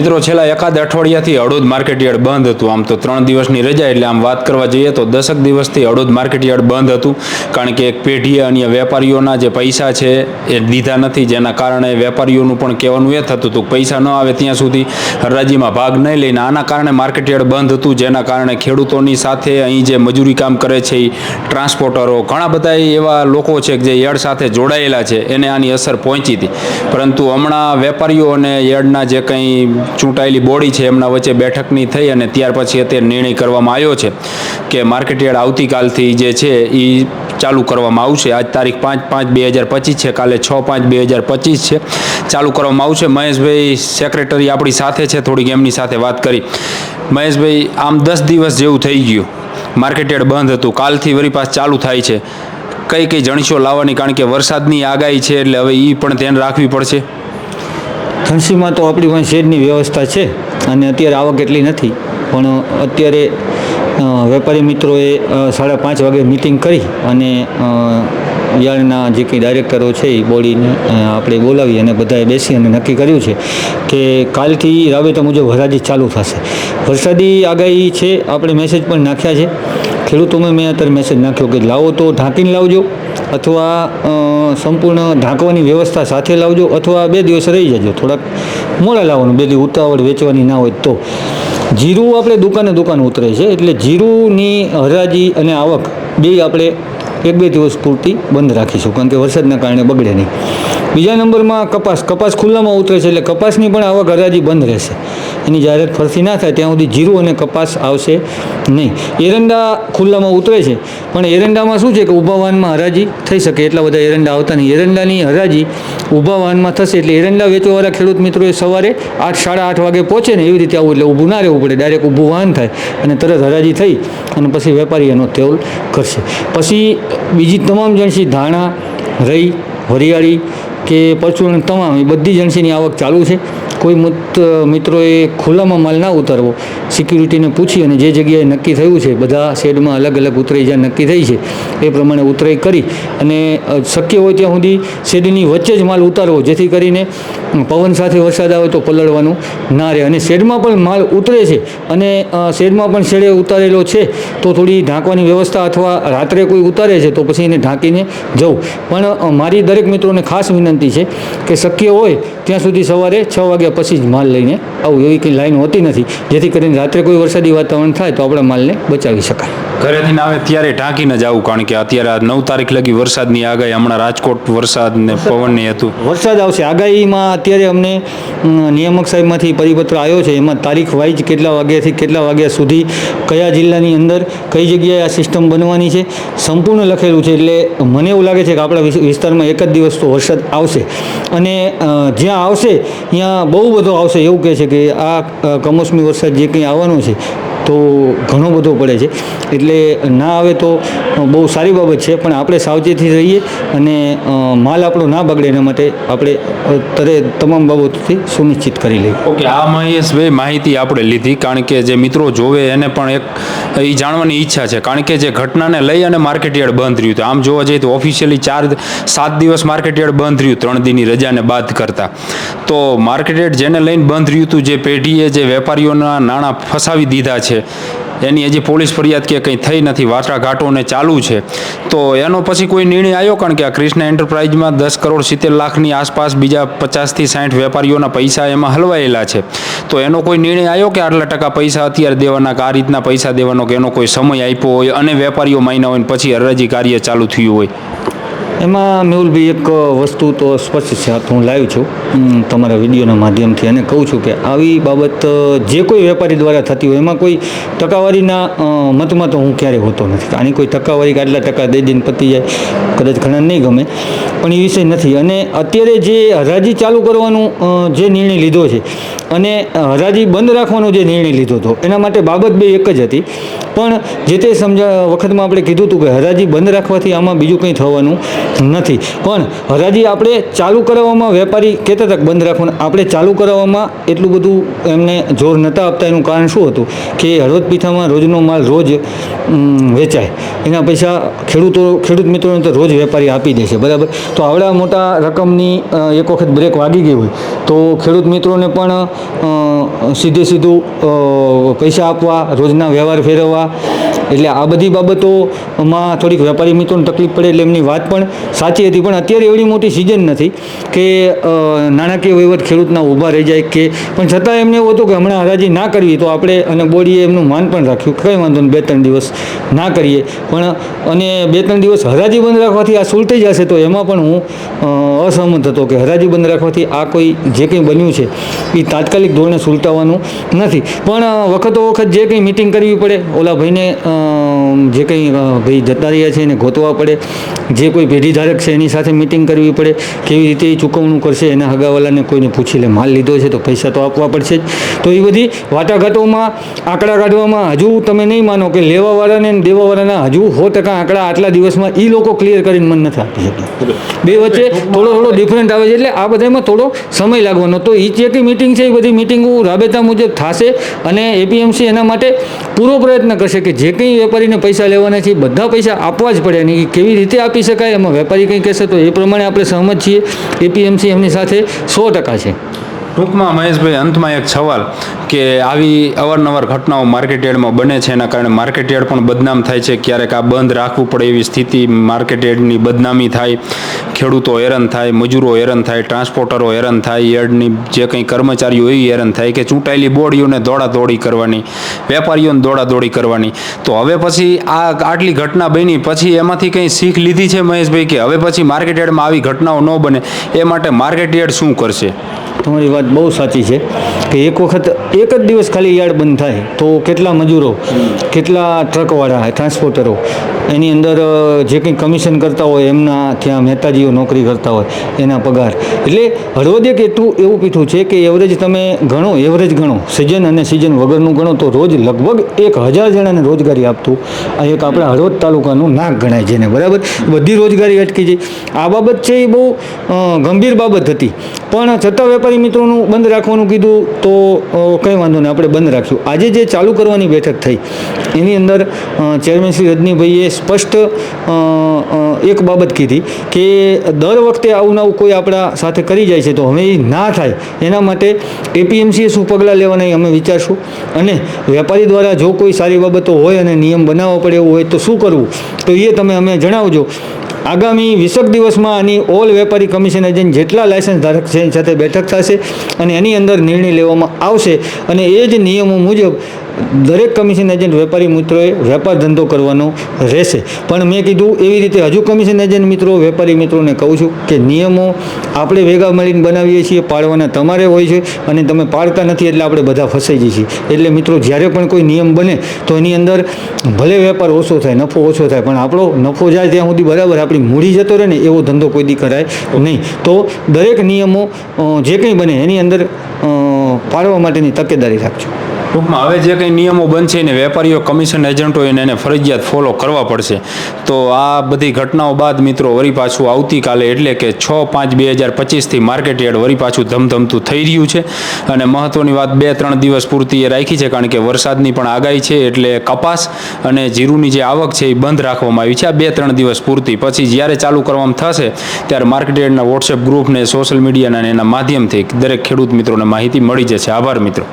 મિત્રો, છેલ્લા એકાદ અઠવાડિયાથી હળોદ માર્કેટયાર્ડ બંધ હતું. આમ તો ત્રણ દિવસની રજા એટલે આમ વાત કરવા જઈએ તો દસક દિવસથી હળોદ માર્કેટયાર્ડ બંધ હતું. કારણ કે એક પેઢીએ અન્ય વેપારીઓના જે પૈસા છે એ દીધા નથી. જેના કારણે વેપારીઓનું પણ કહેવાનું એ થતું હતું પૈસા ન આવે ત્યાં સુધી હરાજીમાં ભાગ નહીં લઈને. આના કારણે માર્કેટયાર્ડ બંધ હતું. જેના કારણે ખેડૂતોની સાથે અહીં જે મજૂરી કામ કરે છે એ ટ્રાન્સપોર્ટરો ઘણા બધા એવા લોકો છે જે યડ સાથે જોડાયેલા છે. એને આની અસર પહોંચી હતી. પરંતુ હમણાં વેપારીઓ અને યડના જે કંઈ ચૂંટાયેલી બોડી છે, એમના વચ્ચે બેઠકની થઈ અને ત્યાર પછી અત્યારે નિર્ણય કરવામાં આવ્યો છે કે માર્કેટયાર્ડ આવતીકાલથી જે છે એ ચાલુ કરવામાં આવશે. આજ તારીખ પાંચ પાંચ બે હજાર પચીસ છે, કાલે છ પાંચ બે હજાર પચીસ છે, ચાલુ કરવામાં આવશે. મહેશભાઈ સેક્રેટરી આપણી સાથે છે, થોડીક એમની સાથે વાત કરી. મહેશભાઈ, આમ દસ દિવસ જેવું થઈ ગયું. માર્કેટયાર્ડ બંધ હતું, કાલથી વરી પાસ ચાલુ થાય છે. કઈ કઈ જણશો લાવવાની, કારણ કે વરસાદની આગાહી છે, એટલે હવે એ પણ ધ્યાન રાખવી પડશે. ધનસીમાં તો આપણી પાસે શેડની વ્યવસ્થા છે અને અત્યારે આવક એટલી નથી. પણ અત્યારે વેપારી મિત્રોએ સાડા પાંચ વાગે મિટિંગ કરી અને યાર્ડના જે કંઈ ડાયરેક્ટરો છે એ બોડીને આપણે બોલાવી અને બધાએ બેસી અને નક્કી કર્યું છે કે કાલથી રાબેતા મુજબ વરસાદી ચાલુ થશે. વરસાદી આગાહી છે, આપણે મેસેજ પણ નાખ્યા છે. ખેડૂતોમાં મેં અત્યારે મેસેજ નાખ્યો કે લાવો તો ઢાંકીને લાવજો, અથવા સંપૂર્ણ ઢાંકવાની વ્યવસ્થા સાથે લાવજો અથવા બે દિવસ રહી જજો. થોડાક મોડા લાવવાનું, બે દિવસ ઉતાવળ વેચવાની ના હોય તો. જીરું આપણે દુકાને દુકાન ઉતરે છે, એટલે જીરુંની હરાજી અને આવક બે આપણે એક બે દિવસ પૂરતી બંધ રાખીશું, કારણ કે વરસાદના કારણે બગડે નહીં. બીજા નંબરમાં કપાસ. કપાસ ખુલ્લામાં ઉતરે છે એટલે કપાસની પણ આવક હરાજી બંધ રહેશે. એની જાહેરાત ફરતી ના થાય ત્યાં સુધી જીરું અને કપાસ આવશે નહીં. એરંડા ખુલ્લામાં ઉતરે છે, પણ એરંડામાં શું છે કે ઊભા વાહનમાં હરાજી થઈ શકે. એટલા બધા એરંડા આવતા નહીં. એરંડાની હરાજી ઊભા વાહનમાં થશે એટલે એરંડા વેચવાવાળા ખેડૂત મિત્રોએ સવારે આઠ, સાડા આઠ વાગે પહોંચે ને એવી રીતે આવું એટલે ઊભું ના રહેવું પડે. ડાયરેક્ટ ઊભું વાહન થાય અને તરત હરાજી થઈ અને પછી વેપારી એનો તેલ કરશે. પછી બીજી તમામ જણસી ધાણા રઈ વરિયાળી કે પરચુરણ તમામ એ બધી જણસીની આવક ચાલુ છે. કોઈ મુત મિત્રોએ ખુલ્લામાં માલ ના ઉતારવો. સિક્યુરિટીને પૂછી અને જે જગ્યાએ નક્કી થયું છે, બધા શેડમાં અલગ અલગ ઉતરાઈ જ્યાં નક્કી થઈ છે, એ પ્રમાણે ઉતરાઈ કરી અને શક્ય હોય ત્યાં સુધી શેડની વચ્ચે જ માલ ઉતારવો, જેથી કરીને પવન સાથે વરસાદ આવે તો પલળવાનું ના રહે. અને શેડમાં પણ માલ ઉતરે છે અને શેડમાં પણ શેડે ઉતારેલો છે, તો થોડી ઢાંકવાની વ્યવસ્થા અથવા રાત્રે કોઈ ઉતારે છે, તો પછી એને ઢાંકીને જવું. પણ મારી દરેક મિત્રોને ખાસ વિનંતી છે કે શક્ય હોય ત્યાં સુધી સવારે છ વાગ્યા પછી જ માલ લઈને આવું એવી કંઈ લાઈન હોતી નથી. જેથી કરીને રાત્રે કોઈ વરસાદી વાતાવરણ થાય તો આપણા માલને બચાવી શકાય. ઘરેથી ના આવે ત્યારે ઢાંકીને જ આવું કારણ કે અત્યારે આ નવ તારીખ લગી વરસાદની આગાહી હમણાં રાજકોટ વરસાદ ને પવનની હતું. વરસાદ આવશે. આગાહીમાં અત્યારે અમને અમ, નિયામક સાહેબમાંથી પરિપત્ર આવ્યો છે. એમાં તારીખ વાઇઝ કેટલા વાગ્યાથી કેટલા વાગ્યા સુધી કયા જિલ્લાની અંદર કઈ જગ્યાએ આ સિસ્ટમ બનવાની છે સંપૂર્ણ લખેલું છે. એટલે મને એવું લાગે છે કે આપણા વિસ્તારમાં એક જ દિવસ તો વરસાદ આવશે. અને જ્યાં આવશે ત્યાં બહુ બધો આવશે. એવું કહે છે કે આ કમોસમી વરસાદ જે કંઈ આવવાનો છે તો ઘણો બધો પડે છે. એટલે ના આવે તો બહુ સારી બાબત છે, પણ આપણે સાવચેતી રહીએ અને માલ આપણો ના બગડે એના માટે આપણે તરે તમામ બાબતોથી સુનિશ્ચિત કરી લઈએ. ઓકે, આ મહેશભાઈ માહિતી આપણે લીધી, કારણ કે જે મિત્રો જોવે એને પણ એક, એ જાણવાની ઈચ્છા છે. કારણ કે જે ઘટનાને લઈ અને માર્કેટયાર્ડ બંધ રહ્યું હતું. આમ જોવા જઈએ તો ઓફિશિયલી ચાર, સાત દિવસ માર્કેટયાર્ડ બંધ રહ્યું, ત્રણ દિનની રજાને બાદ કરતા. તો માર્કેટયાર્ડ જેને લઈને બંધ રહ્યું હતું, જે પેઢીએ જે વેપારીઓના નાણાં ફસાવી દીધા છે એની હજી પોલીસ ફરિયાદ કે કંઈ થઈ નથી વાટાઘાટોને ચાલુ છે. તો એનો પછી કોઈ નિર્ણય આવ્યો કારણ કે આ કૃષ્ણ એન્ટરપ્રાઇઝમાં દસ કરોડ સિત્તેર લાખની આસપાસ બીજા પચાસથી સાઠ વેપારીઓના પૈસા એમાં હલવાયેલા છે. તો એનો કોઈ નિર્ણય આવ્યો કે આટલા ટકા પૈસા અત્યારે દેવાના, કે આ રીતના પૈસા દેવાનો, કે એનો કોઈ સમય આપ્યો હોય અને વેપારીઓ માન્યા હોય પછી હરાજી કાર્ય ચાલુ થયું હોય? એમાં મેહુલભાઈ, એક વસ્તુ તો સ્પષ્ટ છે, આ હું લાવ્યો છું. તમારા વિડીયોના માધ્યમથી અને કહું છું કે આવી બાબત જે કોઈ વેપારી દ્વારા થતી હોય, એમાં કોઈ ટકાવારીના મતમાં તો હું ક્યારેય હોતો નથી. આની કોઈ ટકાવારી આટલા ટકા દઈ દઈને પતી જાય, કદાચ ઘણા નહીં ગમે, પણ એ વિષય નથી. અને અત્યારે જે હરાજી ચાલુ કરવાનું જે નિર્ણય લીધો છે, અને હરાજી બંધ રાખવાનો જે નિર્ણય લીધો હતો, એના માટે બાબત બે એક જ હતી. પણ જે તે સમજા, વખતમાં આપણે કીધું હતું કે હરાજી બંધ રાખવાથી આમાં બીજું કંઈ થવાનું નથી. પણ હરાજી આપણે ચાલુ કરાવવામાં વેપારી કહેતા હતા બંધ રાખવાનું. આપણે ચાલુ કરાવવામાં એટલું બધું એમને જોર નહોતા આપતા. એનું કારણ શું હતું? કે હળવદ પીઠામાં રોજનો માલ રોજ વેચાય. એના પૈસા ખેડૂતો, ખેડૂત મિત્રોને તો રોજ વેપારી આપી દે છે. બરાબર? તો આવડા મોટા રકમની એક વખત બ્રેક વાગી ગઈ હોય, તો ખેડૂત મિત્રોને પણ સીધે સીધું પૈસા આપવા, રોજના વ્યવહાર ફેરવવા એટલે આ બધી બાબતોમાં થોડીક વેપારી મિત્રોને તકલીફ પડે એટલે એમની વાત પણ સાચી હતી. પણ અત્યારે એવડી મોટી સિઝન નથી કે નાણાકીય વહીવટ ખેડૂતના ઊભા રહી જાય કે, પણ છતાં એમને એવું હતું કે હમણાં હરાજી ના કરવી તો આપણે અને બોડીએ એમનું માન પણ રાખ્યું. કંઈ વાંધો નહીં બે ત્રણ દિવસ ના કરીએ. પણ, અને બે ત્રણ દિવસ હરાજી બંધ રાખવાથી આ સુલટી જશે તો એમાં પણ હું અસહમત હતો કે હરાજી બંધ રાખવાથી આ કોઈ જે કંઈ બન્યું છે એ તાત્કાલિક ધોરણે સુલટાવવાનું નથી. પણ વખતો વખત જે કંઈ મિટિંગ કરવી પડે, ઓલા ભાઈને જે કંઈ ભાઈ જતા રહ્યા છે એને ગોતવા પડે, જે કોઈ પેઢીધારક છે એની સાથે મિટિંગ કરવી પડે, કેવી રીતે એ ચૂકવણું કરશે એના હગાવાલાને કોઈને પૂછી લે માલ લીધો છે તો પૈસા તો આપવા પડશે જ. તો એ બધી વાટાઘાટોમાં, આંકડા કાઢવામાં હજુ તમે નહીં માનો કે લેવાવાળાને અને દેવાવાળાના હજુ સો ટકા આંકડા આટલા દિવસમાં એ લોકો ક્લિયર કરીને મન નથી આપી શકતા. બે વચ્ચે થોડો થોડો ડિફરન્ટ આવે છે એટલે આ બધામાં થોડો સમય લાગવાનો. તો એ જે કંઈ મિટિંગ છે એ બધી મિટિંગો રાબેતા મુજબ થશે અને એપીએમસી એના માટે પૂરો પ્રયત્ન કરશે કે જે કંઈ વેપારીને પૈસા લેવાના છે બધા પૈસા આપવા જ પડે અને એ કેવી રીતે આપી શકાય? એમાં વેપારી કંઈ કહેશે તો એ પ્રમાણે આપણે સહમત છીએ. એપીએમસી એમની સાથે સો ટકા છે. ટૂંકમાં મહેશભાઈ, અંતમાં એક સવાલ કે આવી અવારનવાર ઘટનાઓ માર્કેટ યાર્ડમાં બને છે, એના કારણે માર્કેટ યાર્ડ પણ બદનામ થાય છે? ક્યારેક આ બંધ રાખવું પડે એવી સ્થિતિ માર્કેટ યાર્ડની બદનામી થાય, ખેડૂતો હેરાન થાય, મજૂરો હેરાન થાય ટ્રાન્સપોર્ટરો હેરાન થાય, યાર્ડની જે કંઈ કર્મચારીઓ એ હેરાન થાય, કે ચૂંટાયેલી બોડીઓને દોડાદોડી કરવાની, વેપારીઓને દોડાદોડી કરવાની. તો હવે પછી આ આટલી ઘટના બની, પછી એમાંથી કંઈ શીખ લીધી છે મહેશભાઈ કે હવે પછી માર્કેટ યાર્ડમાં આવી ઘટનાઓ ન બને? એ માટે માર્કેટ યાર્ડ શું કરશે? તમારી વાત બહુ સાચી છે કે એક વખત એક જ દિવસ ખાલી યાર્ડ બંધ થાય તો કેટલા મજૂરો, કેટલા ટ્રકવાળા, ટ્રાન્સપોર્ટરો, એની અંદર જે કંઈ કમિશન કરતા હોય, એમના ત્યાં મહેતાજીઓ નોકરી કરતા હોય, એના પગાર. એટલે હળવદ એક એટલું એવું પીઠું છે કે એવરેજ તમે ગણો, એવરેજ ગણો, સિઝન અને સિઝન વગરનું ગણો, તો રોજ લગભગ એક હજાર જણાને રોજગારી આપતું આ એક આપણા હળવદ તાલુકાનું નાક ગણાય છે ને બરાબર? બધી રોજગારી અટકી જાય. આ બાબત છે એ બહુ ગંભીર બાબત હતી. પણ છતાં વેપારી મિત્રોનું બંધ રાખવાનું કીધું તો કંઈ વાંધો નહીં, આપણે બંધ રાખશું. આજે જે ચાલુ કરવાની બેઠક થઈ, એની અંદર ચેરમેન શ્રી રજનીભાઈએ સ્પષ્ટ એક બાબત કીધી કે દર વખતે આવું નવું કોઈ આપણા સાથે કરી જાય છે તો હવે એ ના થાય. એના માટે એપીએમસીએ શું પગલાં લેવાના અમે વિચારશું. અને વેપારી દ્વારા જો કોઈ સારી બાબતો હોય અને નિયમ બનાવવા પડે એવું હોય તો શું કરવું? તો એ તમે અમે જણાવજો. આગામી વીસક દિવસમાં આની ઓલ વેપારી કમિશન એજન્ટ જેટલા લાયસન્સ ધારક છે એની સાથે બેઠક થશે અને એની અંદર નિર્ણય લેવામાં આવશે. અને એ જ નિયમો મુજબ દરેક કમિશન એજન્ટ વેપારી મિત્રોએ વેપાર ધંધો કરવાનો રહેશે. પણ મેં કીધું એવી રીતે હજુ કમિશન એજન્ટ મિત્રો, વેપારી મિત્રોને કહું છું કે નિયમો આપણે ભેગા મળીને બનાવીએ છીએ, પાળવાના તમારે હોય છે અને તમે પાળતા નથી એટલે આપણે બધા ફસાઈ જઈએ છીએ. એટલે મિત્રો, જ્યારે પણ કોઈ નિયમ બને, તો એની અંદર ભલે વેપાર ઓછો થાય, નફો ઓછો થાય, પણ આપણો નફો જાય ત્યાં સુધી બરાબર આપણી મૂડી જતો રહે ને એવો ધંધો કોઈ દી કરાય નહીં. તો દરેક નિયમો જે કંઈ બને, એની અંદર પાળવા માટેની તકેદારી રાખજો. ટૂંકમાં હવે જે કંઈ નિયમો બનશે એને વેપારીઓ, કમિશન એજન્ટો એને એને ફરજિયાત ફોલો કરવા પડશે. તો આ બધી ઘટનાઓ બાદ મિત્રો વરી પાછું આવતીકાલે એટલે કે છ પાંચ બે હજાર પચીસથી માર્કેટ યાર્ડ વરી પાછું ધમધમતું થઈ રહ્યું છે. અને મહત્ત્વની વાત બે ત્રણ દિવસ પૂરતી એ રાખી છે કારણ કે વરસાદની પણ આગાહી છે એટલે કપાસ અને જીરુની જે આવક છે એ બંધ રાખવામાં આવી છે. આ બે ત્રણ દિવસ પૂરતી. પછી જ્યારે ચાલુ કરવામાં થશે ત્યારે માર્કેટ યાર્ડના વોટ્સએપ ગ્રુપને, સોશિયલ મીડિયાના એના માધ્યમથી દરેક ખેડૂત મિત્રોને માહિતી મળી જશે. આભાર મિત્રો.